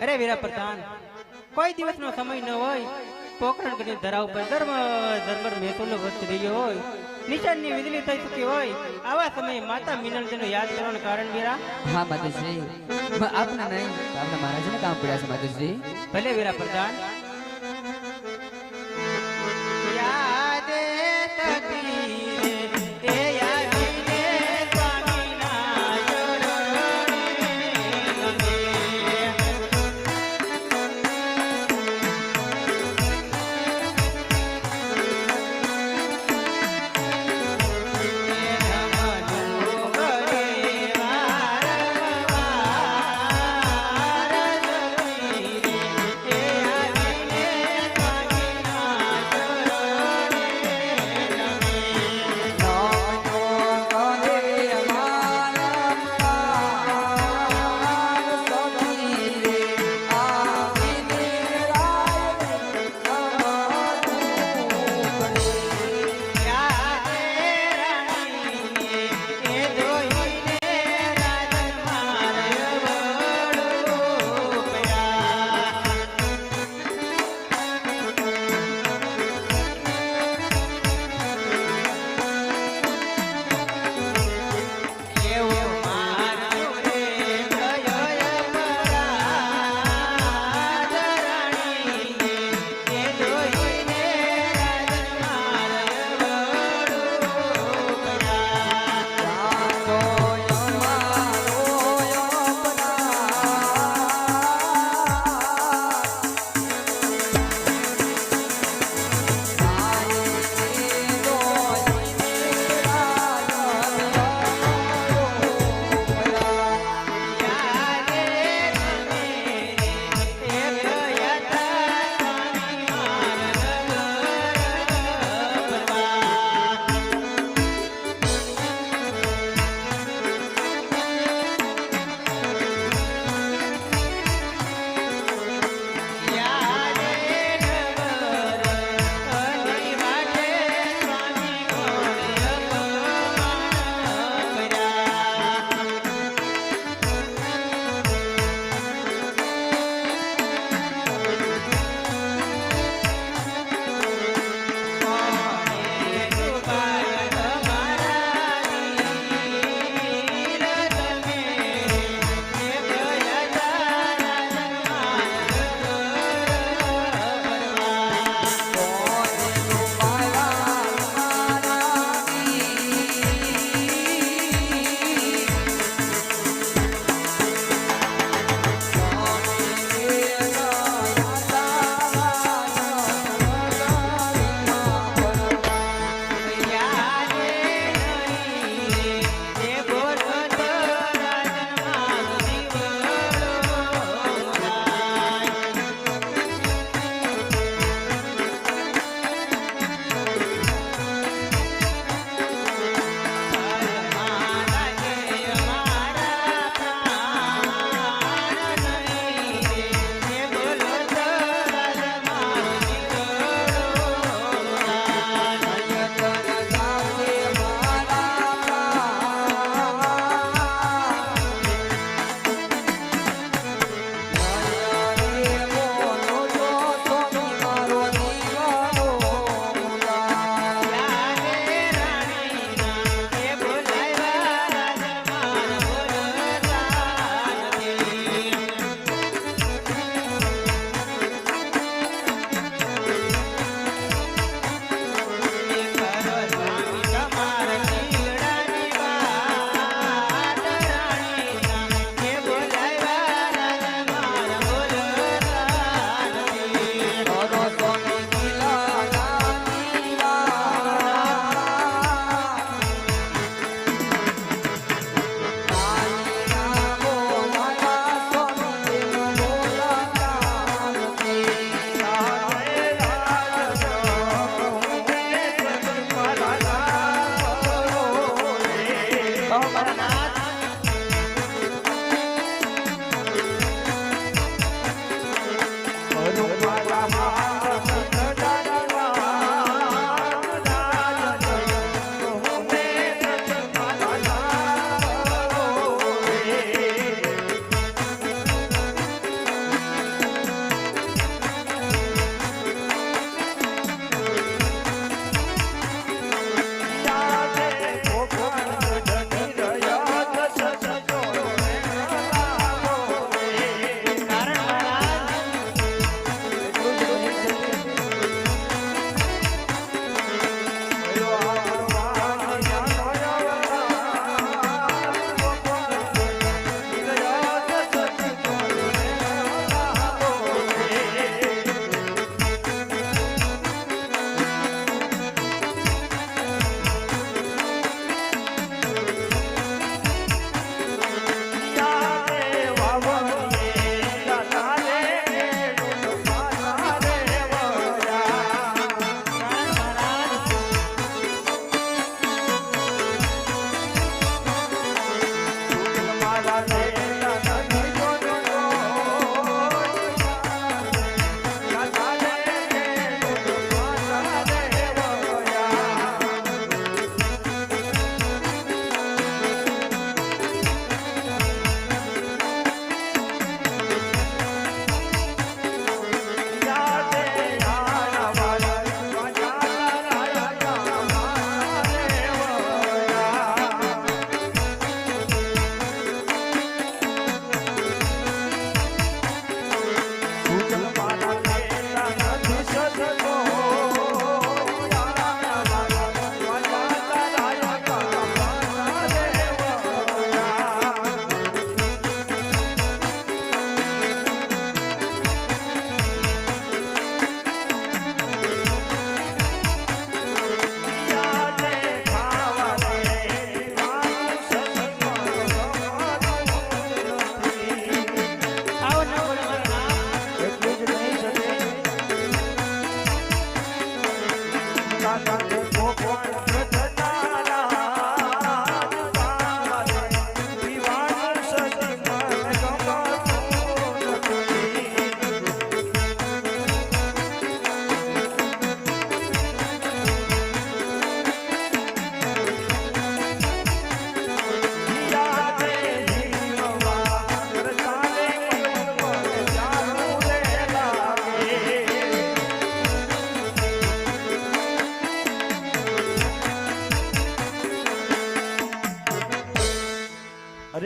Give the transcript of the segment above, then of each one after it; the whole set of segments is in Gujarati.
અરે વીરા પ્રધાન કોઈ દિવસનો સમય ન હોય પોકરણ કરીને ધરા ઉપર ધર્મ ધર્મ મેતુલો વસ્ત રહ્યો હોય નિશાનની વીજળી થઈ ચૂકી હોય આવા સમયે માતા મિનલજીનો યાદ કરવાનું કારણ વીરા? હા માતુશ્રી આપના નહીં આપને મહારાજને કામ પડ્યા છે માતુશ્રી ભલે વીરા પ્રધાન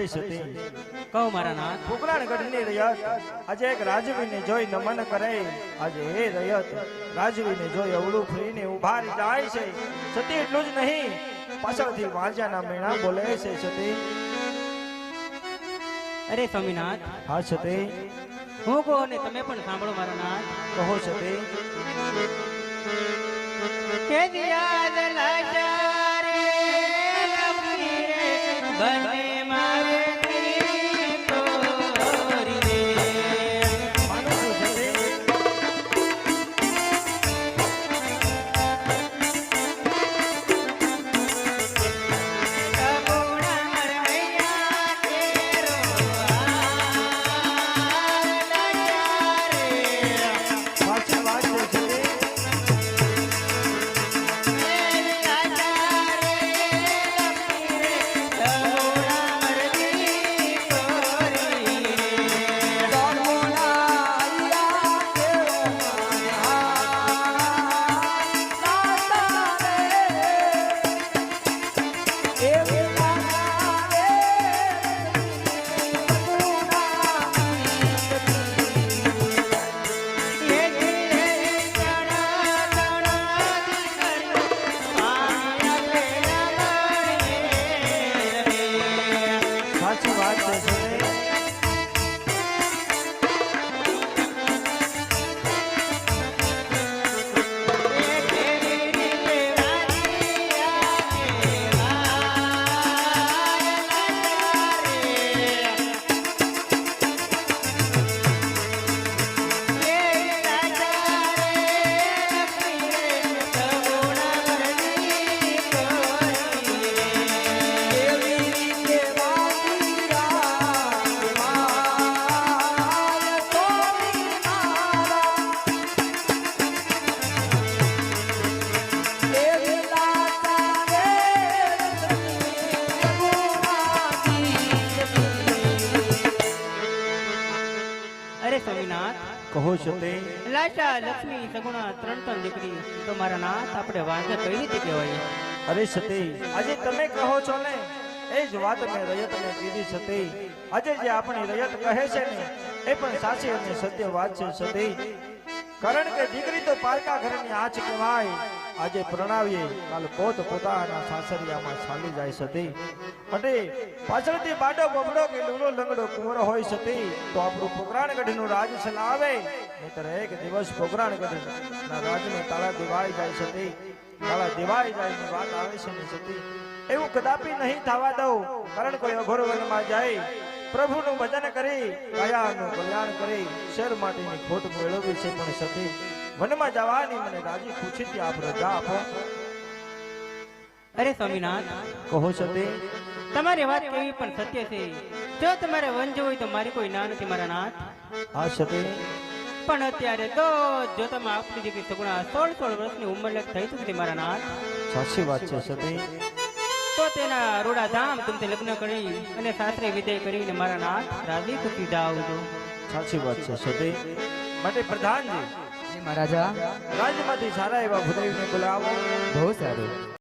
અરે સતે કહો મારા નાથ ફુકરાણ ગઢની રયત આજે એક રાજવીને જોઈ નમન કરે આજે હે રયત રાજવીને જોઈ અવળું ફરીને ઊભા જાય છે. સતી એટલું જ નહીં પાછળથી વાંજાના મેણા બોલે છે સતી. અરે સ્વામીનાથ. હા સતી. હું કહું અને તમે પણ સાંભળો મારા નાથ. કહો સતી. યાદ લાજા રે બને લક્ષ્મી સગુણા ત્રણ ત્રણ દીકરી તો મારા નાથ આપણે વાંધે કઈ રીતે કહેવાય? અરે સતી આજે તમે કહો છો ને એ જ વાત મેં રયતને કીધી સતી. આજે જે આપણી રયત કહે છે ને એ પણ સાચી અને સત્ય વાત છે સતી. કારણ કે દીકરી તો પારકા ઘરની આંચ કહેવાય. આજે પ્રણાવીએ કાલ પોત પોતાના સાસરિયામાં ચાલી જાય સતી. અને પાછળથી બાડો બબડો કે લૂલો લંગડો કુંવરો હોય સતી. તો આપણું પોકરાણગઢનું રાજ ચલાવે નહીતર એક દિવસ પોકરાણગઢના રાજને તાળા દિવાઈ જાય સતી તાળા દિવાઈ જાય ની વાત આવે છે ને સતી એવું કદાપી નહીં થવા દઉં કારણ કોઈ અઘોર વનમાં જાય. પ્રભુનું ભજન કરી કયાનું કલ્યાણ કરી શેર માટેની ખોટ મેળવી છે પણ સતી વનમાં જવાની મને રાજી ખુશીથી આપ રજા આપો. અરે સ્વામિનાથ કહો સતી તમારી વાત કેવી પણ સત્ય છે. જો તમારે વન જવું હોય તો મારી કોઈ ના નથી મારા નાથ. હા સતી પણ અત્યારે તો જો તમે આપની દીકરી સગુણા સોળ સોળ વર્ષની ઉંમર થઈ ચૂકી મારા નાથ. સાચી વાત છે સતી. તો તેના રોડા ધામ તમને લગ્ન કરી અને સાસરે વિદાય કરીને મારા નાથ રાજી ખુશી જાવજો સાચી વાત છે સતી. માટે પ્રધાનજી. મહારાજા. રાજ્યમાંથી સારા એવા ભૂદેવને બોલાવો. બહુ સારું.